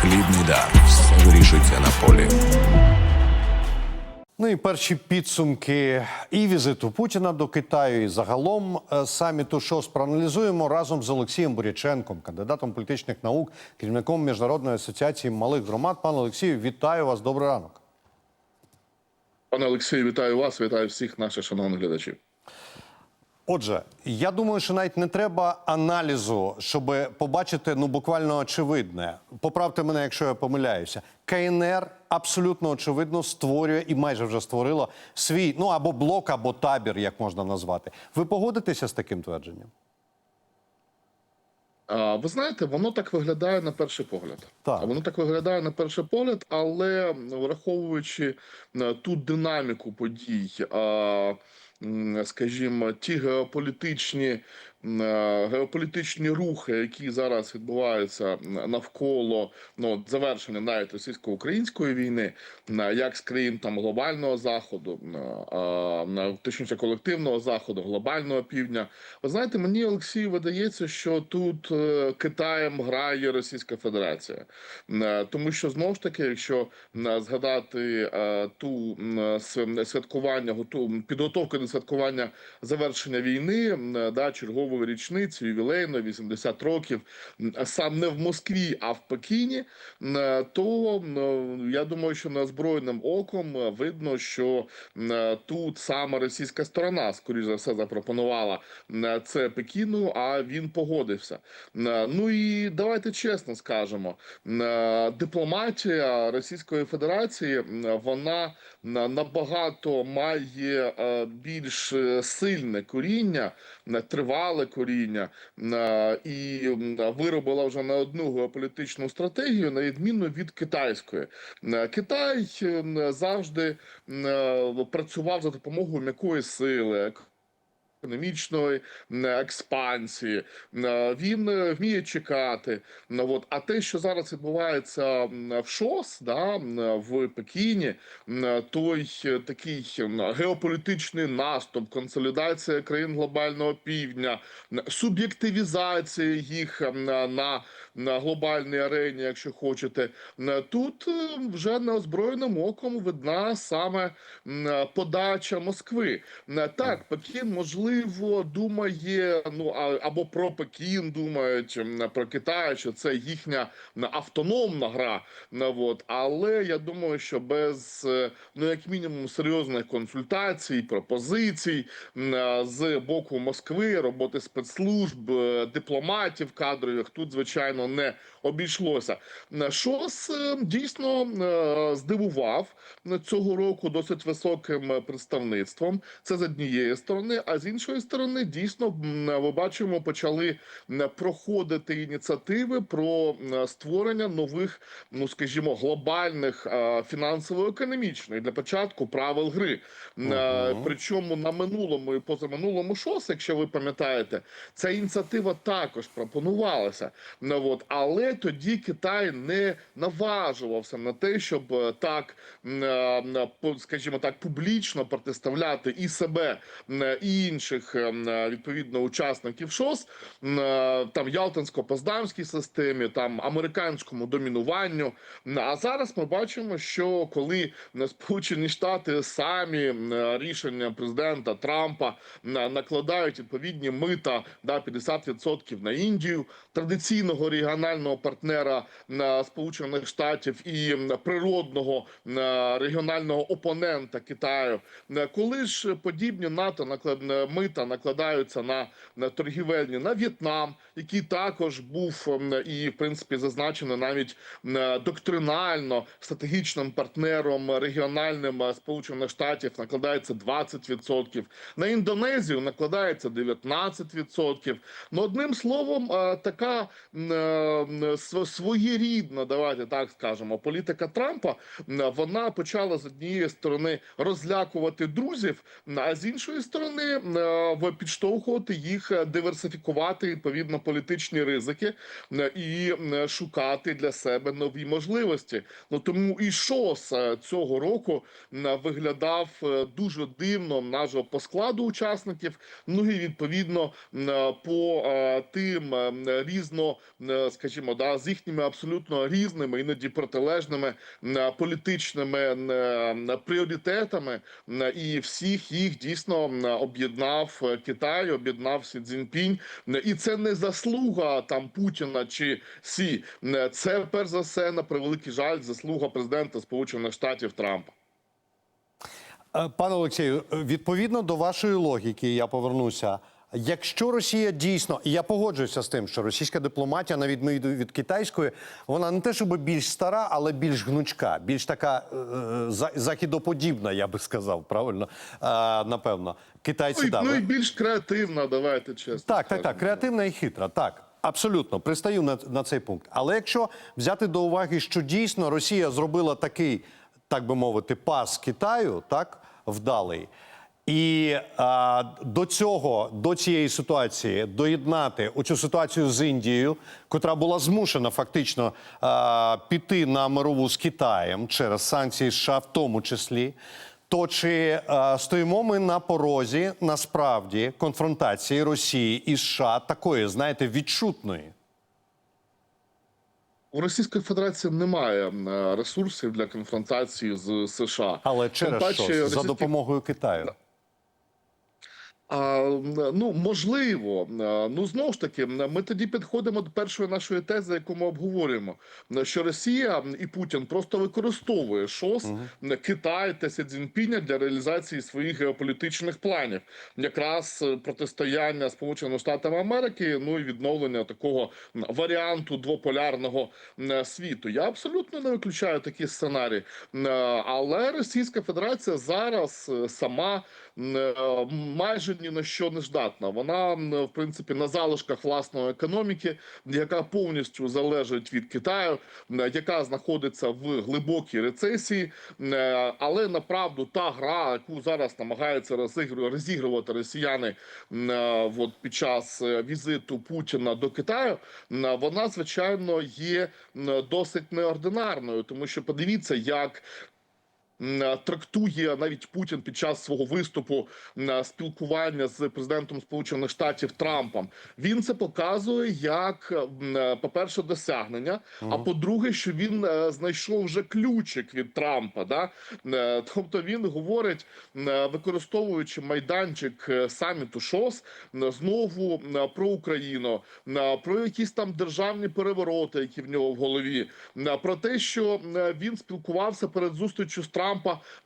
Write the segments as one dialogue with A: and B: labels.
A: Хлібний дар. Все вирішується на полі.
B: Ну і перші підсумки і візиту Путіна до Китаю, і загалом е, саміту ШОС проаналізуємо разом з Олексієм Буряченком, кандидатом політичних наук, керівником міжнародної асоціації малих громад. Пане Олексію, вітаю вас. Добрий ранок.
C: Пане Олексію, вітаю вас, вітаю всіх наших шановних глядачів.
B: Отже, я думаю, що навіть не треба аналізу, щоб побачити ну буквально очевидне. Поправте мене, якщо я помиляюся. КНР абсолютно очевидно створює і майже вже створила свій ну або блок, або табір, як можна назвати. Ви погодитеся з таким твердженням?
C: А, ви знаєте, воно так виглядає на перший погляд.
B: Так.
C: Воно так виглядає на перший погляд, але враховуючи е, ту динаміку подій, а, скажімо, ті геополітичні. Е, Геополітичні рухи, які зараз відбуваються навколо ну, завершення навіть російсько-української війни, як з країн там глобального заходу, на- а, точніше колективного заходу, глобального півдня, ви знаєте, мені Олексій видається, що тут е, Китаєм грає Російська Федерація, Е, тому що знову ж таки, якщо згадати е, ту святкування, готу підготовку до святкування завершення війни, да, чергової річниці, ювілейної, 80 років, сам не в Москві, а в Пекіні, е, то м, я думаю, що неозброєним оком е, видно, що е, тут саме російська сторона, скоріш за все, запропонувала це Пекіну, а він погодився. Ну і давайте чесно скажемо, е, дипломатія Російської Федерації вона набагато має е, більш е, сильне коріння, м, тривале коріння, і виробила вже не одну геополітичну стратегію, на відміну від китайської. Китай завжди працював за допомогою м'якої сили. Економічної експансії М, він е, вміє чекати. Ну, от. А те, що зараз відбувається в ШОС, да, в Пекіні, м, той е, такий геополітичний наступ, консолідація країн глобального півдня, суб'єктивізація їх на, на глобальній арені, якщо хочете, М, тут е, вже неозброєним оком видна саме м, подача Москви. Так, Пекін можливо думає, ну а- або про Пекін думають про Китай, що це їхня автономна гра. От. Але я думаю, що без е, ну як мінімум серйозних консультацій, пропозицій е, з боку Москви, роботи спецслужб, е, дипломатів кадрових тут звичайно не обійшлося. ШОС е, дійсно е, здивував цього року досить високим представництвом. Це з однієї сторони, а з іншої сторони, дійсно ми бачимо, почали проходити ініціативи про створення нових, ну скажімо, глобальних е, фінансово-економічних для початку правил гри. Е, Причому на минулому і позаминулому ШОС, якщо ви пам'ятаєте, ця ініціатива також пропонувалася. Ну, от, але тоді Китай не наважувався на те, щоб е, так, е, по- скажімо так, публічно протиставляти і себе, і інших е, е, відповідно учасників ШОС, е, там Ялтинсько-Поздамській системі, там американському домінуванню. А зараз ми бачимо, що коли Сполучені Штати самі е, рішення президента Трампа накладають відповідні мита да 50% на Індію, традиційного регіонального партнера м, Сполучених Штатів і природного регіонального опонента Китаю. Коли ж подібні НАТО мита накладаються на, торгівельні на В'єтнам, який також був і в принципі зазначено навіть доктринально стратегічним партнером регіональним е, Сполучених Штатів накладається 20%, на Індонезію накладається 19%. Ну одним словом, е, така е, своєрідна, давайте так скажемо, політика Трампа вона почала з однієї сторони розлякувати друзів, а з іншої сторони е, підштовхувати їх е, диверсифікувати відповідно політичні ризики і шукати для себе нові можливості. Ну тому і ШОС е, цього року виглядав дуже дивно нажо по складу учасників. Ну і відповідно по тим різно скажімо, да, з їхніми абсолютно різними, іноді протилежними е, політичними е, пріоритетами, е, і всіх їх дійсно е, об'єднав е, Китай, об'єднав Сі Цзіньпінь. Е, І це не заслуга там Путіна чи Сі. Е, Це перш за все на превеликий жаль, заслуга президента Сполучених Штатів Трампа.
B: Е, Пане Олексію, е, відповідно до вашої логіки, я повернуся. Якщо Росія дійсно, і я погоджуюся з тим, що російська дипломатія, на відміну від китайської, вона не те, щоб більш стара, але більш гнучка, більш така е, е, за- західоподібна, я би сказав, правильно? Е, напевно. Китайці
C: Ну
B: да,
C: ну і більш креативна, давайте чесно.
B: Так, так, так, креативна і хитра. Так, абсолютно пристаю на, на цей пункт. Але якщо взяти до уваги, що дійсно Росія зробила такий, так би мовити, пас Китаю, так вдалий. І а, до цього, до цієї ситуації, доєднати оцю ситуацію з Індією, котра була змушена фактично а, піти на мирову з Китаєм через санкції США, в тому числі. То чи е, стоїмо ми на порозі насправді конфронтації Росії і США такої, знаєте, відчутної?
C: У Російської Федерації немає ресурсів для конфронтації з США.
B: Але через що? За допомогою Китаю.
C: А, ну можливо, ну знову ж таки, ми тоді підходимо до першої нашої тези, яку ми обговорюємо, що Росія і Путін просто використовує ШОС Китай та Сі Цзіньпіня для реалізації своїх геополітичних планів, якраз е, протистояння Сполученим Штатам Америки, ну і відновлення такого варіанту двополярного світу. Я абсолютно не виключаю такі сценарії, але Російська Федерація зараз е, сама майже ні на що не здатна. Вона м, в принципі на залишках власної економіки, яка повністю залежить від Китаю, е, яка знаходиться в глибокій рецесії. Е, Але направду та гра, яку зараз намагаються розігру- розігрувати росіяни е, от під час е, візиту Путіна до Китаю, вона звичайно є досить неординарною, тому що подивіться, як е, трактує навіть Путін під час свого виступу м, спілкування з президентом Сполучених Штатів Трампом. Він це показує як, е, по-перше, досягнення. А по-друге, що він е, знайшов вже ключик від Трампа. Да? Е, Тобто він говорить, е, використовуючи майданчик е, саміту ШОС, знову про Україну, про якісь там державні перевороти, які в нього в голові, про те, що він спілкувався перед зустрічю з Трампом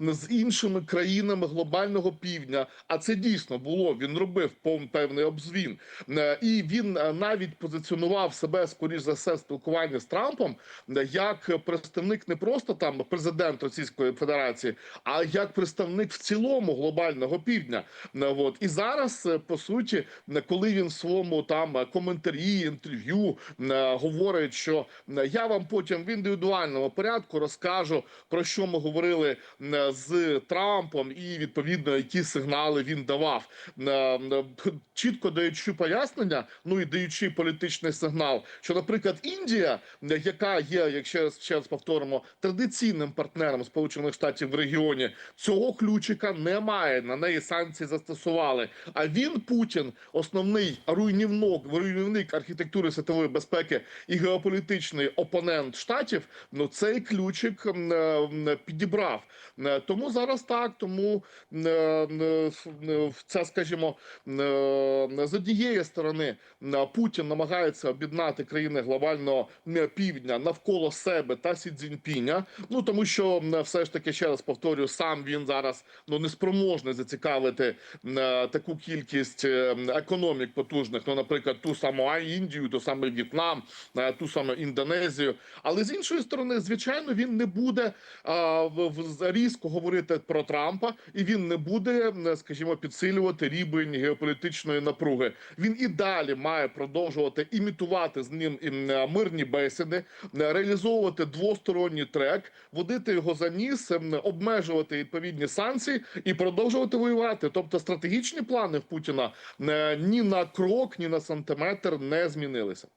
C: з іншими країнами глобального півдня. А це дійсно було. Він робив певний обзвін, Е, і він е, навіть позиціонував себе скоріш за все спілкування з Трампом е, як представник не просто там президент Російської Федерації, а як представник в цілому глобального півдня. От і зараз по суті, коли він в своєму там коментарі, інтерв'ю говорить, що я вам потім в індивідуальному порядку розкажу про що ми говорили е, з Трампом, і відповідно які сигнали він давав, Е, е, чітко даючи пояснення, ну і даючи політичний сигнал, що, наприклад, Індія, яка є, якщо ще раз повторимо, традиційним партнером Сполучених Штатів в регіоні, цього ключика немає. На неї санкції застосували. А він Путін, основний руйнівник, руйнівник архітектури світової безпеки і геополітичний опонент штатів. Ну цей ключик підібрав. Е, Тому зараз так. Тому е, е, е, це, скажімо, з однієї сторони Путін намагається об'єднати країни глобального півдня навколо себе та Сі Цзіньпіня. Ну тому що все ж таки ще раз повторюю, сам він зараз ну не спроможний зацікавити таку кількість економік потужних. Ну, наприклад, ту саму Індію, ту саму В'єтнам, ту саму Індонезію. Але з іншої сторони, звичайно, він не буде в- різко говорити про Трампа, і він не буде, скажімо, підсилювати рівень геополітичної напруги. Він і далі має продовжувати імітувати з ним мирні бесіди, реалізовувати двосторонній трек, водити його за ніс, обмежувати відповідні санкції і продовжувати воювати. Тобто стратегічні плани в Путіна ні на крок, ні на сантиметр не змінилися.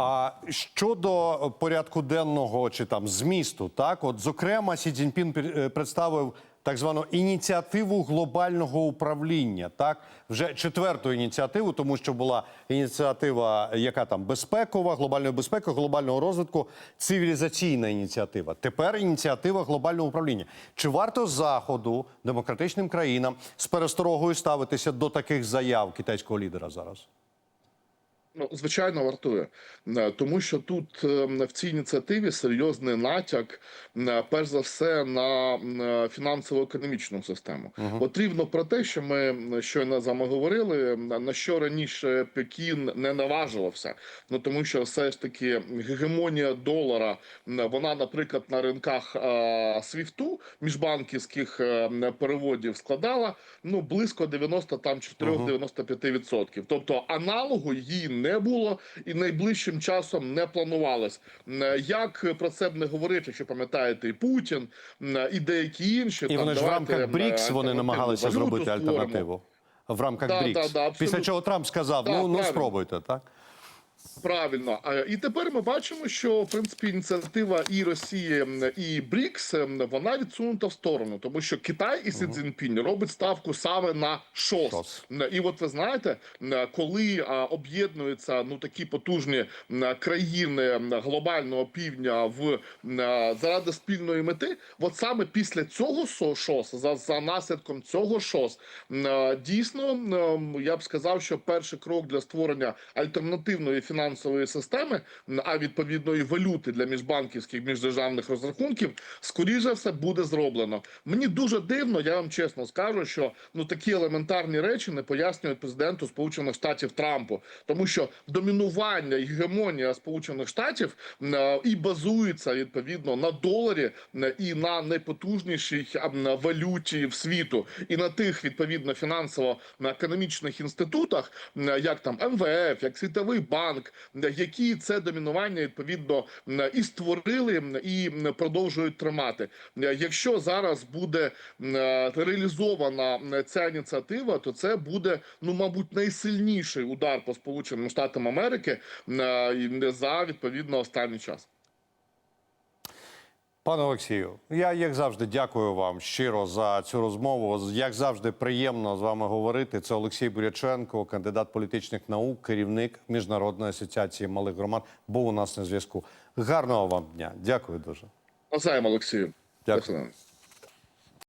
B: А щодо порядку денного чи там змісту, так от зокрема, Сі Цзіньпін е, представив так звану ініціативу глобального управління. Так, вже четверту ініціативу, тому що була ініціатива, яка там безпекова, глобальної безпеки, глобального розвитку, цивілізаційна ініціатива. Тепер ініціатива глобального управління. Чи варто заходу демократичним країнам з пересторогою ставитися до таких заяв китайського лідера зараз?
C: Ну, звичайно, вартує, Е, тому що тут е, в цій ініціативі серйозний натяк, е, перш за все, на е, фінансово-економічну систему. От рівно про те, що ми щойно з вами говорили, на що раніше Пекін не наважувався. Ну тому що все ж таки гегемонія долара, вона, наприклад, на ринках е, свіфту міжбанківських переводів складала ну близько 90 там 4-95%. Тобто аналогу її не було і найближчим часом не планувалось. Як про це б не говорити, якщо пам'ятаєте, і Путін і деякі інші
B: І
C: там,
B: вони ж в рамках БРІКС вони намагалися зробити
C: створимо.
B: альтернативу. В рамках
C: Да,
B: БРІКС.
C: да, да.
B: Після чого Трамп сказав:
C: Да,
B: ну, ну спробуйте, так?
C: Правильно, і тепер ми бачимо, що в принципі ініціатива і Росії і БРІКС вона відсунута в сторону, тому що Китай і Сі Цзіньпінь робить ставку саме на ШОС.
B: ШОС.
C: І от ви знаєте, коли об'єднуються ну такі потужні країни глобального півдня в заради спільної мети, от саме після цього ШОС, за, за наслідком цього ШОС, дійсно я б сказав, що перший крок для створення альтернативної фінансової системи, а відповідно і валюти для міжбанківських міждержавних розрахунків, скоріше все буде зроблено. Мені дуже дивно, я вам чесно скажу, що ну такі елементарні речі не пояснюють президенту Сполучених Штатів Трампу, тому що домінування і гегемонія Сполучених Штатів е, і базується відповідно на доларі і на найпотужнішій валюті в світу, і на тих відповідно фінансово-економічних інститутах, м, як там МВФ, як Світовий банк, які це домінування відповідно і створили і продовжують тримати. Якщо зараз буде е, реалізована ця ініціатива, то це буде ну мабуть найсильніший удар по Сполученим Штатам Америки е, за відповідно останній час.
B: Пане Олексію, я як завжди дякую вам щиро за цю розмову. Як завжди, приємно з вами говорити. Це Олексій Буряченко, кандидат політичних наук, керівник міжнародної асоціації малих громад. Був у нас на зв'язку. Гарного вам дня. Дякую дуже.
C: Навзаєм, Олексію.
B: Дякую.